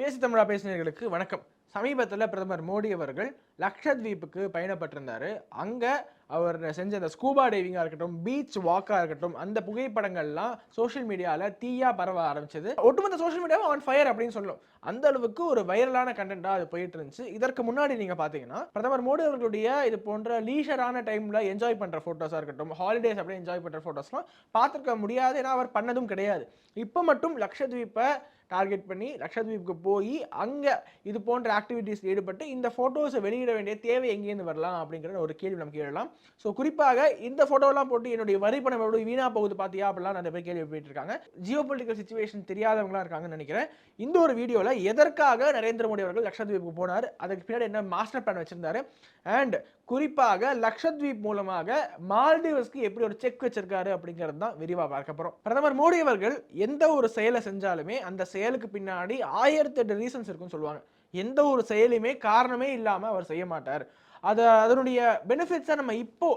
பேசி தமிழா பேசினர்களுக்கு வணக்கம். சமீபத்தில் பிரதமர் மோடி அவர்கள் லக்ஷத்வீப்புக்கு பயணப்பட்டிருந்தார். அங்கே அவர் செஞ்ச அந்த ஸ்கூபா டைவிங்காக இருக்கட்டும் பீச் வாக்காக இருக்கட்டும் அந்த புகைப்படங்கள்லாம் சோஷியல் மீடியாவில் தீயாக பரவ ஆரம்பிச்சது. ஒட்டுமொத்த சோஷியல் மீடியாவும் ஆன் ஃபயர் அப்படின்னு சொல்லணும் அந்த அளவுக்கு ஒரு வைரலான கண்டென்ட்டாக அது போயிட்டு இருந்துச்சு இதற்கு முன்னாடி நீங்கள் பார்த்தீங்கன்னா பிரதமர் மோடி அவர்களுடைய இது போன்ற லீஷரான டைமில் என்ஜாய் பண்ணுற ஃபோட்டோஸாக இருக்கட்டும் ஹாலிடேஸ் அப்படியே என்ஜாய் பண்ணுற ஃபோட்டோஸ்லாம் பார்த்துருக்க முடியாது. ஏன்னா அவர் பண்ணதும் கிடையாது. இப்போ மட்டும் லக்ஷத்வீப்பை டார்கெட் பண்ணி லக்ஷத்வீப்புக்கு போய் அங்கே இது போன்ற ஆக்டிவிட்டீஸ் ஈடுபட்டு இந்த ஃபோட்டோஸை வெளியிட வேண்டிய தேவை எங்கேருந்து வரலாம் அப்படிங்கிற ஒரு கேள்வி நமக்கு எழலாம் ஸோ குறிப்பாக இந்த ஃபோட்டோலாம் போட்டு என்னுடைய வரி பணம் எவ்வளோ வீணா போகுது பார்த்தியா அப்படிலாம் நிறைய பேர் கேள்வி போயிட்டு இருக்காங்க. ஜியோ பொலிட்டிக்கல் சுச்சுவேஷன் தெரியாதவங்களாம் இருக்காங்கன்னு நினைக்கிறேன். இந்த ஒரு வீடியோவில் எதற்காக நரேந்திர மோடி அவர்கள் லக்ஷத்வீப்புக்கு போனார்? அதுக்கு பின்னாடி என்ன மாஸ்டர் பிளான் வச்சிருந்தாரு? அண்ட் குறிப்பாக லக்ஷத்வீப் மூலமாக மால்தீவ்ஸ்க்கு எப்படி ஒரு செக் வச்சிருக்காரு அப்படிங்கிறது தான் விரிவாக பார்க்க போகிறோம் பிரதமர் மோடி அவர்கள் எந்த ஒரு செயலை செஞ்சாலுமே அந்த செயல் செயலுக்கு பின்னாடி ஆயிரத்தி எட்டு ரீசன்ஸ் இருக்குன்னு சொல்லுவாங்க. எந்த ஒரு செயலுமே காரணமே இல்லாமல் அவர் செய்ய மாட்டார். அதை அதனுடைய பெனிஃபிட்ஸை நம்ம இப்போ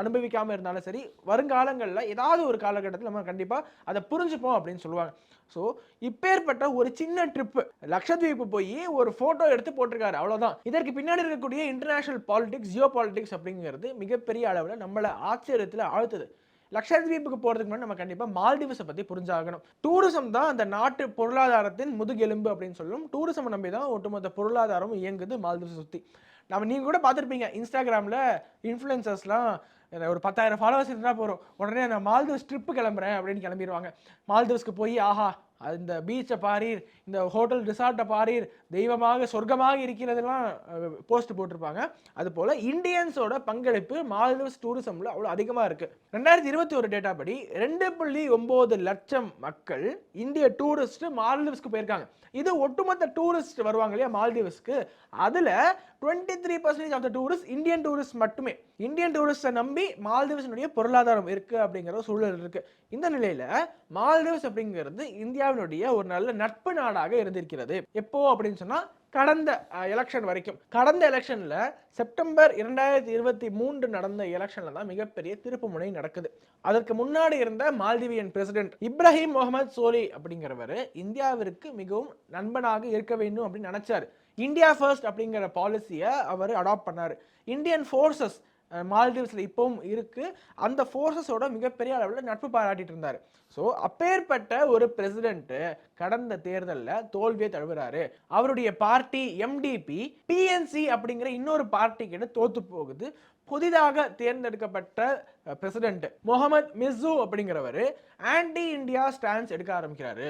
அனுபவிக்காமல் இருந்தாலும் சரி வருங்காலங்களில் ஏதாவது ஒரு காலகட்டத்தில் நம்ம கண்டிப்பாக அதை புரிஞ்சுப்போம் அப்படின்னு சொல்லுவாங்க. ஸோ இப்பேற்பட்ட ஒரு சின்ன ட்ரிப்பு லக்ஷத்வீப் போய் ஒரு ஃபோட்டோ எடுத்து போட்டிருக்காரு. அவ்வளோதான் இதற்கு பின்னாடி இருக்கக்கூடிய இன்டர்நேஷனல் பாலிடிக்ஸ் ஜியோ பாலிடிக்ஸ் அப்படிங்கிறது மிகப்பெரிய அளவில் நம்மளை ஆச்சரியத்தில் ஆழ்த்துது. லக்ஷத்வீப்புக்கு போகிறதுக்கு முன்னாடி நம்ம கண்டிப்பாக மால்தீவ்ஸை பற்றி புரிஞ்சாகணும். டூரிசம் தான் அந்த நாட்டு பொருளாதாரத்தின் முதுகெலும்பு அப்படின்னு சொல்லும். டூரிசம் நம்பி தான் ஒட்டுமொத்த பொருளாதாரம் இயங்குது மால்தீவ்ஸை சுற்றி நம்ம நீங்கள் கூட பார்த்துருப்பீங்க இன்ஸ்டாகிராமில் இன்ஃப்ளூயன்சர்ஸ்லாம் ஒரு பத்தாயிரம் ஃபாலோவர்ஸ் இருந்தால் போகிறோம் உடனே நான் மால்தீவ்ஸ் ட்ரிப்பு கிளம்புறேன் அப்படின்னு கிளம்பிடுவாங்க மால்தீவ்ஸ்க்கு போய் ஆஹா இந்த பீச்சை பாரீர் இந்த ஹோட்டல் ரிசார்ட்டை பாரீர் தெய்வமாக சொர்க்கமாக இருக்கிறதெல்லாம் போஸ்ட் போட்டிருப்பாங்க. அதுபோல் இந்தியன்ஸோட பங்களிப்பு மால்தீவ்ஸ் டூரிசமில் அவ்வளோ அதிகமாக இருக்குது ரெண்டாயிரத்தி இருபத்தி ஒரு டேட்டா படி ரெண்டு புள்ளி ஒம்பது லட்சம் மக்கள் இந்திய டூரிஸ்ட் மால்தீவ்ஸ்க்கு போயிருக்காங்க. இது ஒட்டுமொத்த டூரிஸ்ட் வருவாங்க இல்லையா மால்தீவ்ஸ்க்கு அதில் twenty three percentage of the tourist Indian tourist மட்டுமே இந்தியன் டூரிஸ்ட்டை நம்பி மால்தீவ்ஸினுடைய பொருளாதாரம் இருக்குது அப்படிங்கிற ஒரு சூழல் இருக்குது இந்த நிலையில் மால்தீவ்ஸ் அப்படிங்கிறது இந்தியா இந்தியாவினுடைய ஒரு நல்ல நட்பு நாடாக இருந்திருக்கிறது. எப்போ அப்படின்னு சொன்னால் கடந்த எலெக்ஷன் வரைக்கும். கடந்த எலெக்ஷனில் செப்டம்பர் இரண்டாயிரத்தி இருபத்தி மூன்று நடந்த எலெக்ஷனில் தான் மிகப்பெரிய திருப்பு முனை நடக்குது. அதற்கு முன்னாடி இருந்த மால்தீவியன் பிரசிடென்ட் இப்ராஹிம் முகமது சோலி அப்படிங்கிறவர் இந்தியாவிற்கு மிகவும் நண்பனாக இருக்க வேண்டும் அப்படின்னு நினைச்சாரு. இந்தியா ஃபர்ஸ்ட் அப்படிங்கிற பாலிசியை அவர் அடாப்ட் பண்ணார். இந்தியன் ஃபோர்ஸஸ் மால்தீவ்ஸில் இப்போவும் இருக்குது அந்த ஃபோர்ஸஸோட மிகப்பெரிய அளவில் நட்பு பாராட்டிட்டு இருந்தார். ஸோ அப்பேற்பட்ட ஒரு பிரசிடென்ட்டு கடந்த தேர்தலில் தோல்வியை தழுவுறாரு. அவருடைய பார்ட்டி எம்டிபி பிஎன்சி அப்படிங்கிற இன்னொரு பார்ட்டி கிட்ட தோத்து போகுது. புதிதாக தேர்ந்தெடுக்கப்பட்ட பிரசிடென்ட் முகமது மிஸ்ஸு அப்படிங்கிறவர் ஆன்டி இந்தியா ஸ்டான்ஸ் எடுக்க ஆரம்பிக்கிறாரு.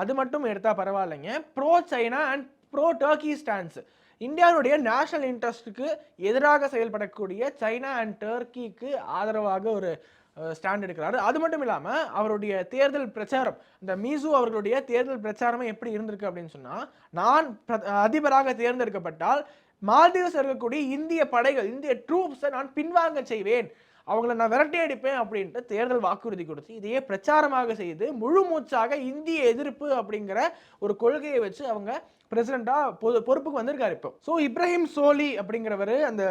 அது மட்டும் எடுத்தால் பரவாயில்லைங்க. Pro China and pro Turkey stance இந்தியாவுடைய நேஷனல் இன்ட்ரெஸ்ட்டுக்கு எதிராக செயல்படக்கூடிய சைனா அண்ட் டர்க்கிக்கு ஆதரவாக ஒரு ஸ்டாண்ட் எடுக்கிறாரு. அது மட்டும் இல்லாமல் அவருடைய தேர்தல் பிரச்சாரம் இந்த மீசு அவர்களுடைய தேர்தல் பிரச்சாரமே எப்படி இருந்திருக்கு அப்படின்னு சொன்னால் நான் பிர- அதிபராக தேர்ந்தெடுக்கப்பட்டால் மால்தீவ்ஸ் இருக்கக்கூடிய இந்திய படைகள் இந்திய ட்ரூப்ஸை நான் பின்வாங்க செய்வேன். அவங்கள நான் விரட்டி அடிப்பேன் அப்படின்ட்டு தேர்தல் வாக்குறுதி கொடுத்து இதையே பிரச்சாரமாக செய்து முழு மூச்சாக இந்திய எதிர்ப்பு அப்படிங்கிற ஒரு கொள்கையை வச்சு அவங்க பிரசிடண்டா பொது பொறுப்புக்கு வந்திருக்காரு இப்போ. ஸோ இப்ராஹிம் சோலி அப்படிங்கிறவர் அந்த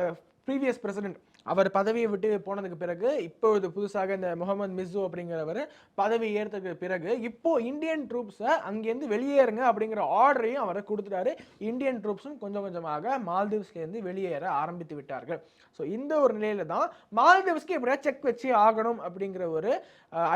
ப்ரீவியஸ் பிரசிடென்ட் அவர் பதவியை விட்டு போனதுக்கு பிறகு இப்பொழுது புதுசாக இந்த முகமது மிஸ்ஸு அப்படிங்கிறவர் பதவி ஏற்றதுக்கு பிறகு இப்போ இந்தியன் ட்ரூப்ஸை அங்கேருந்து வெளியேறுங்க அப்படிங்கிற ஆர்டரையும் அவர் கொடுத்துட்டாரு. இந்தியன் ட்ரூப்ஸும் கொஞ்சம் கொஞ்சமாக மால்தீவ்ஸ்லேருந்து வெளியேற ஆரம்பித்து விட்டார்கள். ஸோ இந்த ஒரு நிலையில தான் மால்தீவ்ஸ்க்கு எப்படியா செக் வச்சு ஆகணும் அப்படிங்கிற ஒரு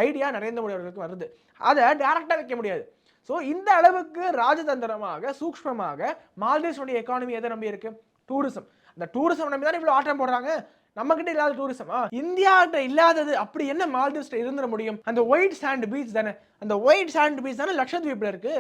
ஐடியா நரேந்திர மோடி அவர்களுக்கு வருது. அதை டேரெக்டாக வைக்க முடியாது. ஸோ இந்த அளவுக்கு ராஜதந்திரமாக சூக்ஷ்மமாக மால்தீவ்ஸுடைய எக்கானமி எதை நம்பி இருக்கு டூரிசம் அந்த டூரிசம் நம்பி தான் இவ்வளோ ஆட்டம் போடுறாங்க? நம்ம கிட்ட இல்லாத டூரிசமா இந்தியாகிட்ட இல்லாதது அப்படி என்ன மால்தீவ்ஸ்ல இருந்துட முடியும்? அந்த ஒயிட் சாண்ட் பீச் தானே? அந்த ஒயிட் சாண்ட் பீச் தானே லட்சத்வீப்ல இருக்கு?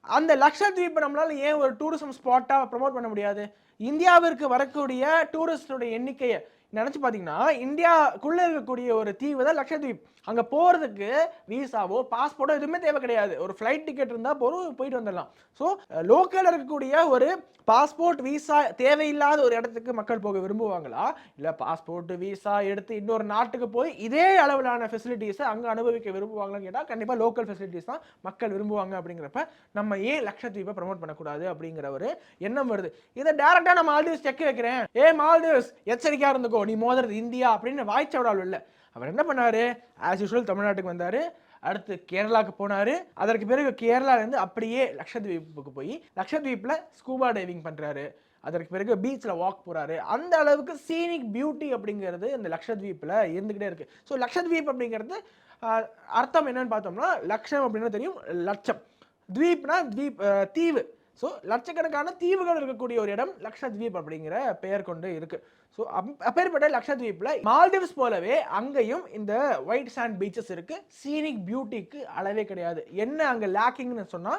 அந்த லட்சத்வீப் நம்மளால ஏன் ஒரு டூரிசம் ஸ்பாட்டா ப்ரோமோட் பண்ண முடியாது? இந்தியாவிற்கு வரக்கூடிய டூரிஸ்டோட எண்ணிக்கையை நினச்சி பார்த்தீங்கன்னா இந்தியாக்குள்ளே இருக்கக்கூடிய ஒரு தீவு தான் லட்சத்தீப். அங்கே போகிறதுக்கு விசாவோ பாஸ்போர்ட்டோ எதுவுமே தேவை கிடையாது. ஒரு ஃப்ளைட் டிக்கெட் இருந்தால் போதும் போயிட்டு வந்துடலாம். ஸோ லோக்கலில் இருக்கக்கூடிய ஒரு பாஸ்போர்ட் விசா தேவையில்லாத ஒரு இடத்துக்கு மக்கள் போக விரும்புவாங்களா? இல்லை பாஸ்போர்ட் விசா எடுத்து இன்னொரு நாட்டுக்கு போய் இதே அளவிலான ஃபெசிலிட்டிஸை அங்கே அனுபவிக்க விரும்புவாங்களான்னு கேட்டால் கண்டிப்பாக லோக்கல் ஃபெசிலிட்டிஸ் தான் மக்கள் விரும்புவாங்க அப்படிங்கிறப்ப நம்ம ஏன் லட்சத்தீப்பை ப்ரமோட் பண்ணக்கூடாது அப்படிங்கிற ஒரு எண்ணம் வருது. இதை டேரெக்டாக நான் மால்தீவ்ஸ் செக் வைக்கிறேன். ஏ மால்தீவ்ஸ் எச்சரிக்கையாக இருந்துக்கோ. நீ மோதுறது இந்தியா அப்படின்னு வாய்ச்சவடால் இல்லை. அவர் என்ன பண்ணார்? ஆஸ் யூஷுவல் தமிழ்நாட்டுக்கு வந்தார். அடுத்து கேரளாவுக்கு போனாரு. அதற்கு பிறகு கேரளாலேருந்து அப்படியே லக்ஷத்வீப்புக்கு போய் லக்ஷத்வீப்ல ஸ்கூபா டைவிங் பண்ணுறாரு அதற்கு பிறகு பீச்சில் வாக் போகிறாரு அந்த அளவுக்கு சீனிக் பியூட்டி அப்படிங்கிறது இந்த லக்ஷத்வீப்பில் இருந்துக்கிட்டே இருக்குது ஸோ லக்ஷத்வீப் அப்படிங்கிறது அர்த்தம் என்னன்னு பார்த்தோம்னா லட்சம் அப்படின்னா தெரியும் லட்சம். த்வீப்னா த்வீப் தீவு. ஸோ லட்சக்கணக்கான தீவுகள் இருக்கக்கூடிய ஒரு இடம் லக்ஷத்வீப் அப்படிங்கிற பெயர் கொண்டு இருக்கு. ஸோ அப்பேற்பட்ட லக்ஷத்வீப்ல மால்தீவ்ஸ் போலவே அங்கேயும் இந்த ஒயிட் சாண்ட் பீச்சஸ் இருக்கு. சீனிக் பியூட்டிக்கு அளவே கிடையாது. என்ன அங்க லேக்கிங்னு சொன்னா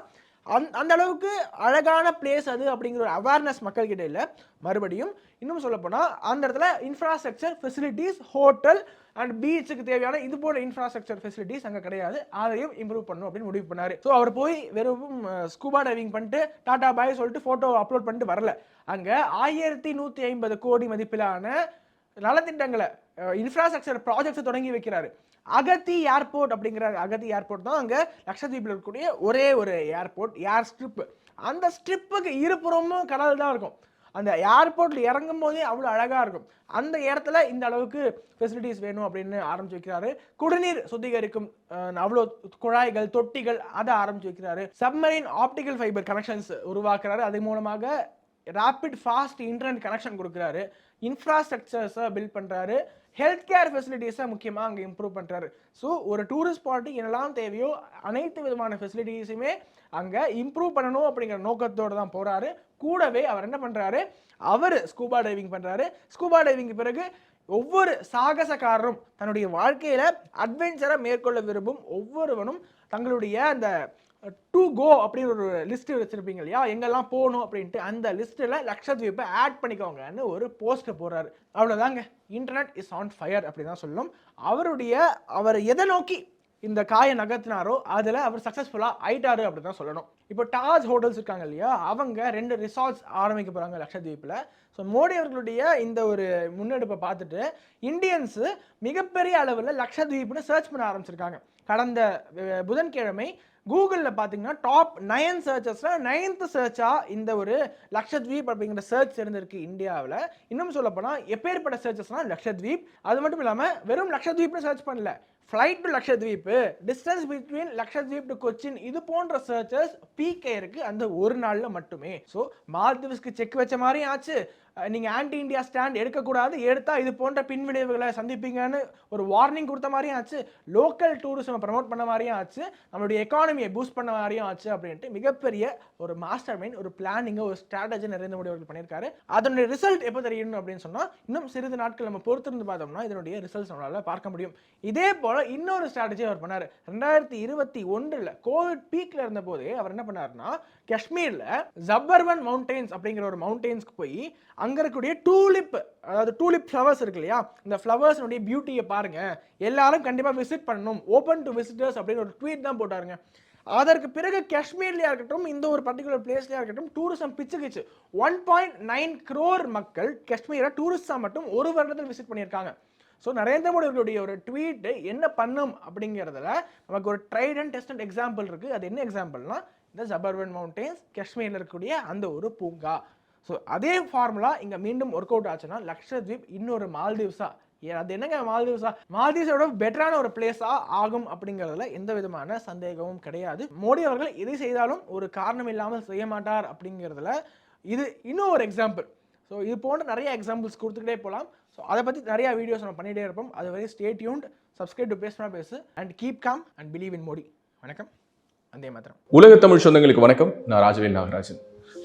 அந் அந்த அளவுக்கு அழகான பிளேஸ் அது அப்படிங்கிற ஒரு அவேர்னஸ் மக்கள்கிட்ட இல்லை. மறுபடியும் இன்னும் சொல்லப்போனால் அந்த இடத்துல இன்ஃப்ராஸ்ட்ரக்சர் ஃபெசிலிட்டிஸ் ஹோட்டல் அண்ட் பீச்சுக்கு தேவையான இது போல இன்ஃப்ராஸ்ட்ரக்சர் ஃபெசிலிட்டிஸ் அங்கே கிடையாது. அதையும் இம்ப்ரூவ் பண்ணும் அப்படின்னு முடிவு பண்ணாரு. ஸோ அவர் போய் வெறும் ஸ்கூபா டைவிங் பண்ணிட்டு டாடா பாய் சொல்லிட்டு ஃபோட்டோ அப்லோட் பண்ணிட்டு வரல. அங்கே ஆயிரத்தி நூற்றி ஐம்பது கோடி மதிப்பிலான நலத்திட்டங்களை இன்ஃப்ராஸ்ட்ரக்சர் ப்ராஜெக்ட்ஸை தொடங்கி வைக்கிறாரு. அகத்தி ஏர்போர்ட் அப்படிங்கிற அகத்தி ஏர்போர்ட் தான் அங்கே லட்சத்தீப்பில் இருக்கக்கூடிய ஒரே ஒரு ஏர்போர்ட் ஏர் ஸ்ட்ரிப் அந்த ஸ்ட்ரிப்புக்கு இருபுறமும் கடல் தான் இருக்கும். அந்த ஏர்போர்ட்டில் இறங்கும் போதே அவ்வளோ அழகாக இருக்கும். அந்த இடத்துல இந்த அளவுக்கு ஃபெசிலிட்டிஸ் வேணும் அப்படின்னு ஆரம்பிச்சு வைக்கிறாரு. குடிநீர் சுத்திகரிக்கும் அவ்வளோ குழாய்கள் தொட்டிகள் அதை ஆரம்பிச்சு வைக்கிறாரு. சப்மரீன் ஆப்டிகல் ஃபைபர் கனெக்ஷன்ஸ் உருவாக்குறாரு. அது மூலமாக ரேபிட் ஃபாஸ்ட் இன்டர்நெட் கனெக்ஷன் கொடுக்குறாரு. இன்ஃப்ராஸ்ட்ரக்சர்ஸை பில்ட் பண்ணுறாரு ஹெல்த் கேர் ஃபெசிலிட்டிஸை முக்கியமாக அங்கே இம்ப்ரூவ் பண்ணுறாரு ஸோ ஒரு டூரிஸ்ட் ஸ்பாட்டுக்கு என்னெல்லாம் தேவையோ அனைத்து விதமான ஃபெசிலிட்டிஸுமே அங்கே இம்ப்ரூவ் பண்ணணும் அப்படிங்கிற நோக்கத்தோடு தான் போகிறாரு கூடவே அவர் என்ன பண்ணுறாரு அவர் ஸ்கூபா டைவிங் பண்ணுறாரு ஸ்கூபா டைவிங்க்கு பிறகு ஒவ்வொரு சாகசக்காரரும் தன்னுடைய வாழ்க்கையில் அட்வென்ச்சரை மேற்கொள்ள விரும்பும் ஒவ்வொருவனும் தங்களுடைய அந்த டு கோ அப்படின்னு ஒரு லிஸ்ட் வச்சிருப்பீங்க இல்லையா? எங்கெல்லாம் போகணும் அப்படின்ட்டு அந்த லிஸ்ட்டில் லக்ஷத்வீப்பை ஆட் பண்ணிக்கோங்கன்னு ஒரு போஸ்ட்டை போடுறாரு. அவ்வளோதாங்க இன்டர்நெட் இஸ் ஆன் ஃபயர் அப்படி தான் சொல்லும். அவருடைய அவர் எதை நோக்கி இந்த காயை நகர்த்தினாரோ அதில் அவர் சக்ஸஸ்ஃபுல்லாக ஆயிட்டாரு அப்படி தான் சொல்லணும். இப்போ டாஜ் ஹோட்டல்ஸ் இருக்காங்க இல்லையா? அவங்க ரெண்டு ரிசார்ட்ஸ் ஆரம்பிக்க போகிறாங்க லக்ஷத்வீப்பில் ஸோ மோடி அவர்களுடைய இந்த ஒரு முன்னெடுப்பை பார்த்துட்டு இந்தியன்ஸு மிகப்பெரிய அளவில் லக்ஷத்வீப்னு சர்ச் பண்ண ஆரம்பிச்சிருக்காங்க. கடந்த புதன்கிழமை கூகுளில் பார்த்தீங்கன்னா டாப் நயன் சர்ச்சஸில் நைன்த் சர்ச்சாக இந்த ஒரு லக்ஷத்வீப் அப்படிங்கிற சர்ச் இருந்திருக்கு இந்தியாவில். இன்னும் சொல்லப்போனால் எப்பேற்பட்ட சர்ச்சஸ்னால் லக்ஷத்வீப். அது மட்டும் இல்லாமல் வெறும் லக்ஷத்வீப்னு சர்ச் பண்ணல. Flight to Lakshadweep distance between Lakshadweep to Cochin இது போன்ற சர்ச்சஸ் பீக்கே இருக்குது அந்த ஒரு நாளில் மட்டுமே. ஸோ மால்தீவ்ஸ்க்கு செக் வச்ச மாதிரியும் ஆச்சு. நீங்கள் ஆன்டி இந்தியா ஸ்டாண்ட் எடுக்கக்கூடாது எடுத்தால் இது போன்ற பின்விளைவுகளை சந்திப்பீங்கன்னு ஒரு வார்னிங் கொடுத்த மாதிரியும் ஆச்சு லோக்கல் டூரிசம் ப்ரமோட் பண்ண மாதிரியும் ஆச்சு நம்மளுடைய எக்கானமியை பூஸ்ட் பண்ண மாதிரியும் ஆச்சு அப்படின்ட்டு மிகப்பெரிய ஒரு மாஸ்டர் மைண்ட் ஒரு பிளானிங்கை ஒரு ஸ்ட்ராட்டஜி நரேந்திர மோடி அவர்கள் பண்ணியிருக்காரு. அதனுடைய ரிசல்ட் எப்போ தெரியணும் அப்படின்னு சொன்னால் இன்னும் சிறிது நாட்கள் நம்ம பொறுத்திருந்து பார்த்தோம்னா இதனுடைய ரிசல்ட்ஸ் நம்மளால் பார்க்க முடியும். இதே போல் இன்னொரு ஸ்ட்ராட்டஜி அவர் பண்ணார். ரெண்டாயிரத்தி இருபத்தி ஒன்றில் கோவிட் பீக்கில் இருந்தபோது அவர் என்ன பண்ணாருன்னா காஷ்மீரில் ஜப்பர்வன் மவுண்டெயின்ஸ் அப்படிங்கிற ஒரு மவுண்டெயின்ஸ்க்கு போய் அங்கே இருக்கக்கூடிய டூலிப் அதாவது டூலிப் ஃப்ளவர்ஸ் இருக்கு இல்லையா? இந்த ஃப்ளவர்ஸ்னுடைய பியூட்டியை பாருங்க. எல்லாரும் கண்டிப்பாக விசிட் பண்ணணும். ஓப்பன் டு விசிட்டர்ஸ் அப்படின்னு ஒரு ட்வீட் தான் போட்டாருங்க. அதற்கு பிறகு காஷ்மீர்லையாக இருக்கட்டும் இந்த ஒரு பர்டிகுலர் பிளேஸ்லையாக இருக்கட்டும் டூரிசம் பிச்சுக்கிச்சு ஒன் பாயிண்ட் நைன் க்ரோர் மக்கள் காஷ்மீரை டூரிஸ்டாக மட்டும் ஒரு வருடத்தில் விசிட் பண்ணியிருக்காங்க. ஸோ நரேந்திர மோடி அவர்களுடைய ஒரு ட்வீட்டு என்ன பண்ணும்? அப்படிங்கிறதுல நமக்கு ஒரு tried and test and example இருக்குது அது என்ன எக்ஸாம்பிள்னா இந்த ஜபர்வன் மவுண்டைன்ஸ் காஷ்மீரில் இருக்கக்கூடிய அந்த ஒரு பூங்கா. ஸோ அதே ஃபார்முலா இங்கே மீண்டும் ஒர்க் அவுட் ஆச்சுன்னா லக்ஷத்வீப் இன்னொரு மால்தீவ்ஸா ஏ அது என்னங்க மால்தீவ்ஸா? மால்தீவ்ஸோட பெட்டரான ஒரு பிளேஸா ஆகும் அப்படிங்கிறதுல எந்த விதமான சந்தேகமும் கிடையாது. மோடி அவர்கள் எதை செய்தாலும் ஒரு காரணம் இல்லாமல் செய்ய மாட்டார் அப்படிங்கிறதுல இது இன்னும் ஒரு எக்ஸாம்பிள் ஸோ இது போன்ற நிறைய எக்ஸாம்பிள்ஸ் கொடுத்துக்கிட்டே போகலாம் ஸோ அதை பற்றி நிறைய வீடியோஸ் நம்ம பண்ணிகிட்டே இருப்போம். அது வரை ஸ்டே டியூன்ட் சப்ஸ்கிரைப் டு பேசுனா பேசு and keep calm and believe in Modi. வணக்கம். வந்தே மாத்திரம் உலக தமிழ் சொந்தங்களுக்கு வணக்கம். நான் ராஜவேல் நாகராஜன்.